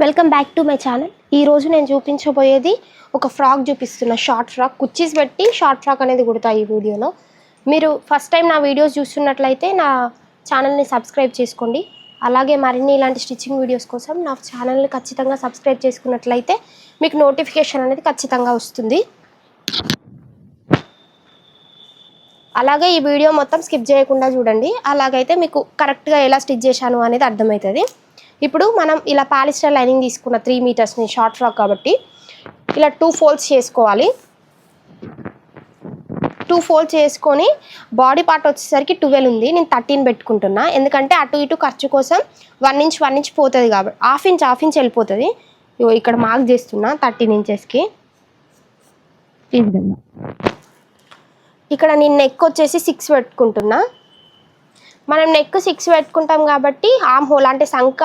Welcome back to my channel ఈరోజు నేను చూపించబోయేది ఒక ఫ్రాక్ చూపిస్తున్న షార్ట్ ఫ్రాక్. కుర్చీస్ పెట్టి షార్ట్ ఫ్రాక్ అనేది కుడతా ఈ వీడియోలో. మీరు ఫస్ట్ టైం నా వీడియోస్ చూస్తున్నట్లయితే నా ఛానల్ని సబ్స్క్రైబ్ చేసుకోండి. అలాగే మరిన్ని ఇలాంటి స్టిచ్చింగ్ వీడియోస్ కోసం నా ఛానల్ని ఖచ్చితంగా సబ్స్క్రైబ్ చేసుకున్నట్లయితే మీకు నోటిఫికేషన్ అనేది ఖచ్చితంగా వస్తుంది. అలాగే ఈ వీడియో మొత్తం స్కిప్ చేయకుండా చూడండి. అలాగైతే మీకు కరెక్ట్గా ఎలా స్టిచ్ చేశాను అనేది అర్థమవుతుంది. ఇప్పుడు మనం ఇలా పాలిస్టర్ లైనింగ్ తీసుకున్న త్రీ మీటర్స్ని షార్ట్ ఫ్రాక్ కాబట్టి ఇలా టూ ఫోల్డ్స్ చేసుకోవాలి. టూ ఫోల్డ్స్ చేసుకొని బాడీ పార్ట్ వచ్చేసరికి ట్వెల్వ్ ఉంది. నేను థర్టీన్ పెట్టుకుంటున్నా. ఎందుకంటే అటు ఇటు ఖర్చు కోసం వన్ ఇంచ్ వన్ ఇంచ్ పోతుంది కాబట్టి హాఫ్ ఇంచ్ హాఫ్ ఇంచ్ వెళ్ళిపోతుంది. ఇక్కడ మార్క్ చేస్తున్నా థర్టీన్ ఇంచెస్కి ఇక్కడ నేను నెక్ వచ్చేసి సిక్స్ పెట్టుకుంటున్నా. మనం నెక్ సిక్స్ పెట్టుకుంటాం కాబట్టి ఆమ్ హోల్ అంటే సంక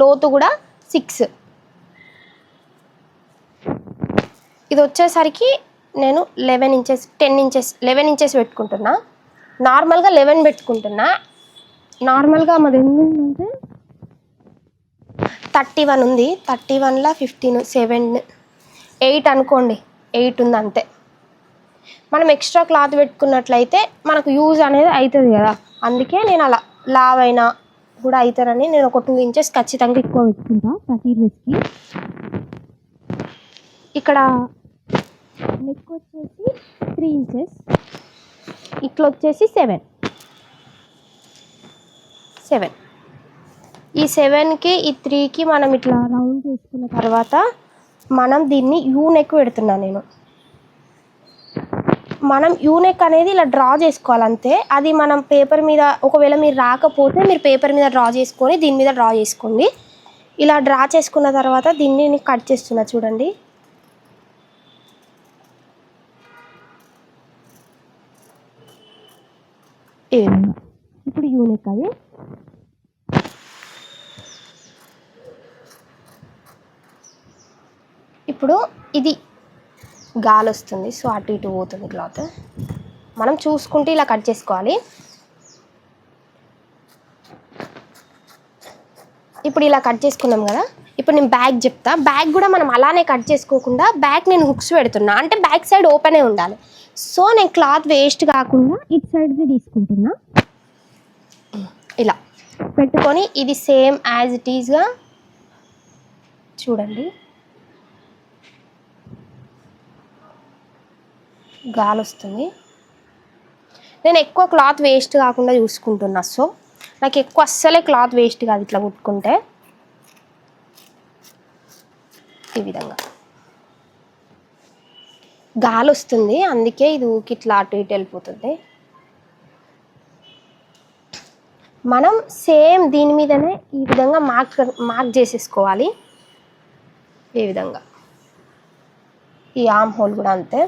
లోతు కూడా సిక్స్ ఇది వచ్చేసరికి నేను eleven inches ten inches eleven inches పెట్టుకుంటున్నా. నార్మల్గా లెవెన్ పెట్టుకుంటున్నా. నార్మల్గా మాది ఎందుకంటే థర్టీ వన్ ఉంది. థర్టీ వన్లో ఫిఫ్టీన్ సెవెన్ ఎయిట్ అనుకోండి. ఎయిట్ ఉంది అంతే. మనం ఎక్స్ట్రా క్లాత్ పెట్టుకున్నట్లయితే మనకు యూజ్ అనేది అవుతుంది కదా. అందుకే నేను అలా లావైనా కూడా అవుతారని నేను ఒక టూ ఇంచెస్ ఖచ్చితంగా ఎక్కువ పెట్టుకుంటా ప్రతి డ్రెస్కి ఇక్కడ నెక్ వచ్చేసి త్రీ ఇంచెస్ ఇట్లా వచ్చేసి సెవెన్ సెవెన్ ఈ సెవెన్కి ఈ త్రీకి మనం ఇట్లా రౌండ్ చేసుకున్న తర్వాత మనం దీన్ని యూ నెక్ పెడుతున్నాను నేను. మనం యూనెక్ అనేది ఇలా డ్రా చేసుకోవాలి అంతే అది మనం పేపర్ మీద ఒకవేళ మీరు రాకపోతే మీరు పేపర్ మీద డ్రా చేసుకొని దీని మీద డ్రా చేసుకోండి. ఇలా డ్రా చేసుకున్న తర్వాత దీన్ని నేను కట్ చేస్తున్నా చూడండి. ఇప్పుడు యూనెక్ అది. ఇప్పుడు ఇది గాలి వస్తుంది సో అటు ఇటు పోతుంది క్లాత్. మనం చూసుకుంటే ఇలా కట్ చేసుకోవాలి. ఇప్పుడు ఇలా కట్ చేసుకున్నాం కదా. ఇప్పుడు నేను బ్యాగ్ చెప్తా. బ్యాగ్ కూడా మనం అలానే కట్ చేసుకోకుండా బ్యాగ్ నేను హుక్స్ పెడుతున్నా. అంటే బ్యాక్ సైడ్ ఓపెనే ఉండాలి. సో నేను క్లాత్ వేస్ట్ కాకుండా ఇటు సైడ్ది తీసుకుంటున్నా. ఇలా. పెట్టుకొని ఇది సేమ్ యాజ్ ఇట్ ఈజ్గా చూడండి. గాలి వస్తుంది నేను ఎక్కువ క్లాత్ వేస్ట్ కాకుండా చూసుకుంటున్నా. సో నాకు ఎక్కువ అస్సలే క్లాత్ వేస్ట్ కాదు ఇట్లా కుట్టుకుంటే. ఈ విధంగా. గాలి వస్తుంది అందుకే ఇది ఊకి ఇట్లా అటు ఇటు వెళ్ళిపోతుంది. మనం సేమ్ దీని మీదనే ఈ విధంగా మార్క్ మార్క్ చేసేసుకోవాలి. ఈ విధంగా. ఈ ఆమ్ హోల్ కూడా అంతే.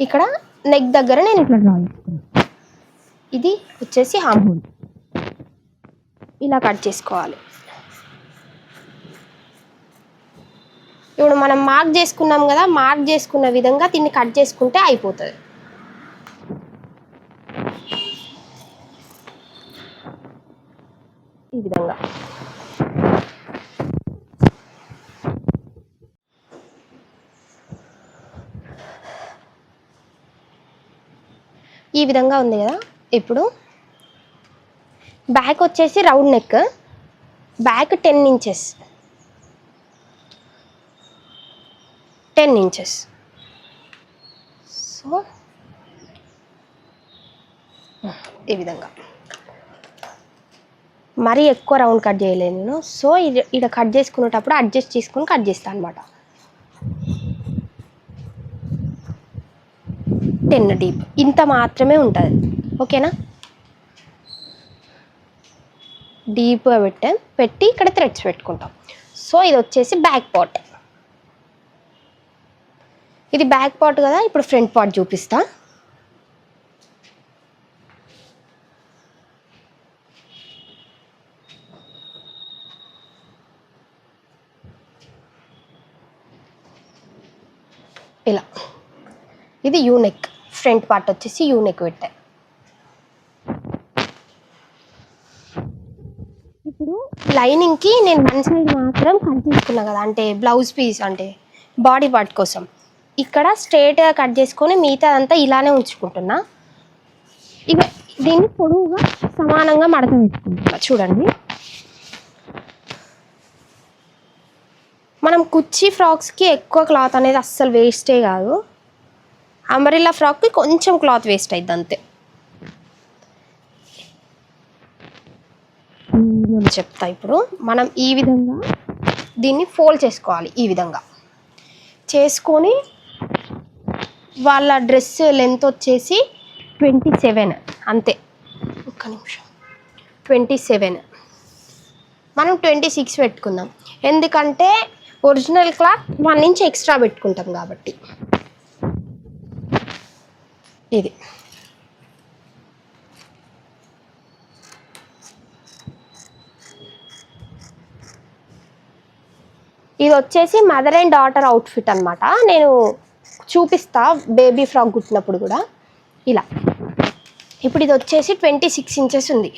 ఇక్కడ నెక్ దగ్గర నేను ఇట్లా డ్రా చేసుకున్నాను ఇది వచ్చేసి హామ్. హోల్ ఇలా కట్ చేసుకోవాలి. ఇప్పుడు మనం మార్క్ చేసుకున్నాం కదా మార్క్ చేసుకున్న విధంగా దీన్ని కట్ చేసుకుంటే అయిపోతుంది ఈ విధంగా ఈ విధంగా ఉంది కదా. ఇప్పుడు బ్యాక్ వచ్చేసి round neck back ten inches ten inches so ఈ విధంగా. మరీ ఎక్కువ రౌండ్ కట్ చేయలేను నేను. సో ఇది ఇక్కడ కట్ చేసుకునేటప్పుడు అడ్జస్ట్ చేసుకుని కట్ చేస్తాను అనమాట టెన్ డీప్. ఇంత మాత్రమే ఉంటుంది. ఓకేనా? డీప్గా పెట్టాం పెట్టి ఇక్కడ థ్రెడ్స్ పెట్టుకుంటాం. సో ఇది వచ్చేసి బ్యాక్ పార్ట్. ఇది బ్యాక్ పార్ట్ కదా ఇప్పుడు ఫ్రంట్ పార్ట్ చూపిస్తా. ఇలా. ఇది యూనెక్ ఫ్రంట్ పార్ట్ వచ్చేసి యూనిక్ విత్. ఇప్పుడు లైనింగ్కి నేను వన్ సైడ్ మాత్రం కట్ చేసుకున్నా కదా అంటే బ్లౌజ్ పీస్ అంటే బాడీ పార్ట్ కోసం. ఇక్కడ స్ట్రేట్గా కట్ చేసుకొని మిగతా అంతా ఇలానే ఉంచుకుంటున్నా. ఇక దీన్ని పొడవుగా సమానంగా మడత పెట్టుకుంటున్నా చూడండి. మనం కుర్చీ ఫ్రాక్స్కి ఎక్కువ క్లాత్ అనేది అస్సలు వేస్టే కాదు. అంబరిల్లా ఫ్రాక్కి కొంచెం క్లాత్ వేస్ట్ అయింది అంతే చెప్తా ఇప్పుడు. మనం ఈ విధంగా దీన్ని ఫోల్డ్ చేసుకోవాలి ఈ విధంగా. చేసుకొని వాళ్ళ డ్రెస్ లెంత్ వచ్చేసి ట్వంటీ సెవెన్ అంతే. ఒక్క నిమిషం. Twenty seven. మనం ట్వంటీ సిక్స్ పెట్టుకుందాం. ఎందుకంటే original cloth one inch extra పెట్టుకుంటాం కాబట్టి. ఇది. ఇది వచ్చేసి మదర్ అండ్ డాటర్ అవుట్ఫిట్ అనమాట నేను చూపిస్తా బేబీ ఫ్రాక్ కుట్టినప్పుడు కూడా. ఇలా. ఇప్పుడు ఇది వచ్చేసి ట్వంటీ సిక్స్ ఇంచెస్ ఉంది.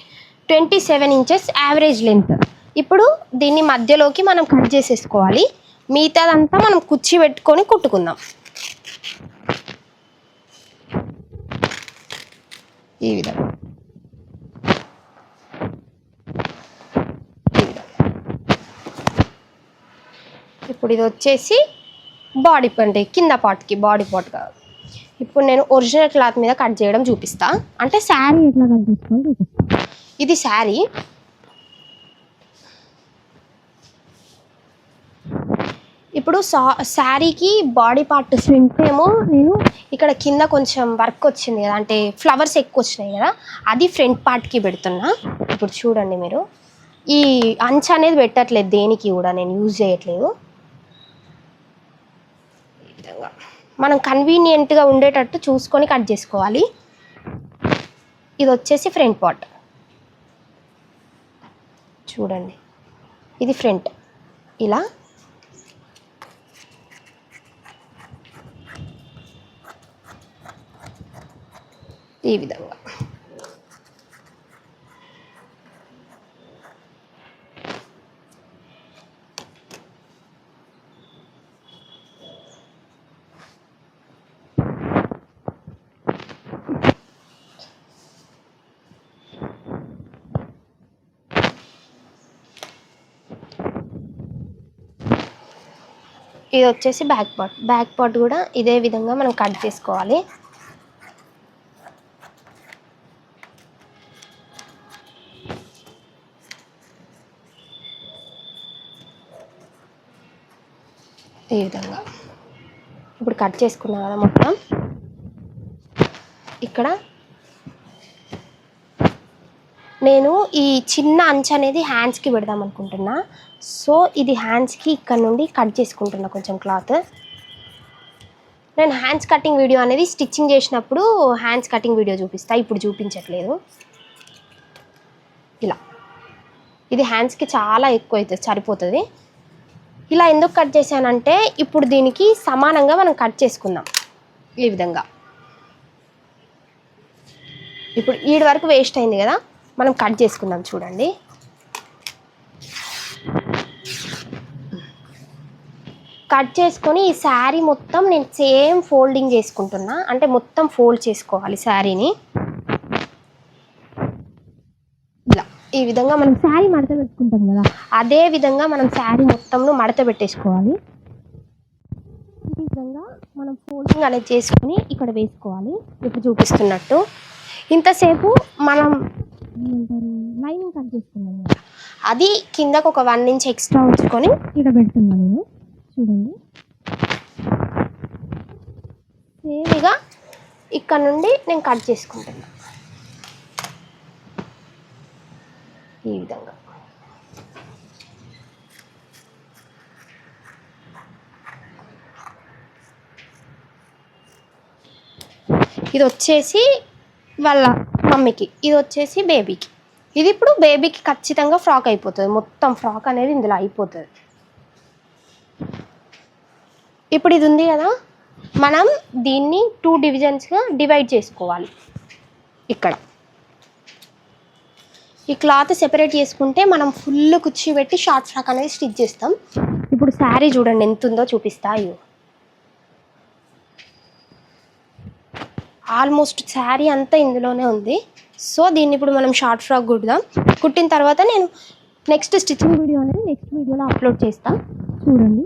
Twenty seven inches average length ఇప్పుడు దీన్ని మధ్యలోకి మనం కట్ చేసేసుకోవాలి. మిగతాదంతా మనం కుర్చీ పెట్టుకొని కుట్టుకుందాం. ఈ విధంగా. ఇప్పుడు ఇది వచ్చేసి బాడీ అంటే కింద పార్ట్కి బాడీ పార్ట్ కాదు. ఇప్పుడు నేను ఒరిజినల్ క్లాత్ మీద కట్ చేయడం చూపిస్తా. అంటే శారీ ఎట్లా కట్ చేసుకోవాలి ఇది శారీ. ఇప్పుడు సా శారీకి బాడీ పార్ట్ ఫ్రంట్ ఏమో నేను ఇక్కడ కింద కొంచెం వర్క్ వచ్చింది కదా అంటే ఫ్లవర్స్ ఎక్కువ వచ్చినాయి కదా అది ఫ్రంట్ పార్ట్కి పెడుతున్నా. ఇప్పుడు చూడండి మీరు. ఈ అంచు అనేది పెట్టట్లేదు దేనికి కూడా నేను యూజ్ చేయట్లేదు. ఈ విధంగా. మనం కన్వీనియంట్గా ఉండేటట్టు చూసుకొని కట్ చేసుకోవాలి. ఇది వచ్చేసి ఫ్రంట్ పార్ట్. చూడండి. ఇది ఫ్రంట్. ఇలా. ఈ విధంగా. ఇది వచ్చేసి బ్యాక్ పార్ట్. బ్యాక్ పార్ట్ కూడా ఇదే విధంగా మనం కట్ చేసుకోవాలి. ఈ విధంగా. ఇప్పుడు కట్ చేసుకున్నాం కదా మొత్తం. ఇక్కడ నేను ఈ చిన్న అంచు అనేది హ్యాండ్స్కి పెడదాం అనుకుంటున్నా. సో ఇది హ్యాండ్స్కి ఇక్కడ నుండి కట్ చేసుకుంటున్నా కొంచెం క్లాత్ నేను హ్యాండ్స్ కటింగ్ వీడియో అనేది స్టిచ్చింగ్ చేసినప్పుడు హ్యాండ్స్ కటింగ్ వీడియో చూపిస్తా. ఇప్పుడు చూపించట్లేదు. ఇలా. ఇది హ్యాండ్స్కి చాలా ఎక్కువ అవుతుంది సరిపోతుంది. ఇలా ఎందుకు కట్ చేశానంటే ఇప్పుడు దీనికి సమానంగా మనం కట్ చేసుకుందాం ఈ విధంగా. ఇప్పుడు ఈడి వరకు వేస్ట్ అయింది కదా మనం కట్ చేసుకుందాం చూడండి. కట్ చేసుకొని ఈ శారీ మొత్తం నేను సేమ్ ఫోల్డింగ్ చేసుకుంటున్నా అంటే మొత్తం ఫోల్డ్ చేసుకోవాలి శారీని ఇలా ఈ విధంగా మనం శారీ మడత పెట్టుకుంటాం కదా అదే విధంగా మనం శారీ మొత్తంలో మడత పెట్టేసుకోవాలి. ఈ విధంగా మనం ఫోల్డింగ్ అనేది చేసుకొని ఇక్కడ వేసుకోవాలి. ఇప్పుడు చూపిస్తున్నట్టు. ఇంతసేపు మనం లైనింగ్ కట్ చేసుకున్నాం కదా, అది కిందకు ఒక వన్ ఇంచ్ ఎక్స్ట్రా ఉంచుకొని ఇక్కడ పెడుతున్నాను నేను. చూడండి. సేమ్గా ఇక్కడ నుండి నేను కట్ చేసుకుంటున్నాను ఈ విధంగా ఇది వచ్చేసి వాళ్ళ మమ్మీకి. ఇది వచ్చేసి బేబీకి ఇది ఇప్పుడు బేబీకి ఖచ్చితంగా ఫ్రాక్ అయిపోతుంది. మొత్తం ఫ్రాక్ అనేది ఇందులో అయిపోతుంది. ఇప్పుడు ఇది ఉంది కదా. మనం దీన్ని టూ డివిజన్స్గా డివైడ్ చేసుకోవాలి. ఇక్కడ. ఈ క్లాత్ సెపరేట్ చేసుకుంటే మనం ఫుల్ కుర్చీ పెట్టి షార్ట్ ఫ్రాక్ అనేది స్టిచ్ చేస్తాం. ఇప్పుడు శారీ చూడండి ఎంత ఉందో చూపిస్తా అయ్యో ఆల్మోస్ట్ శారీ అంతా ఇందులోనే ఉంది. సో దీన్ని ఇప్పుడు మనం షార్ట్ ఫ్రాక్ కుడదాం కుట్టిన తర్వాత నేను నెక్స్ట్ స్టిచ్చింగ్ వీడియో అనేది నెక్స్ట్ వీడియోలో అప్లోడ్ చేస్తాను చూడండి.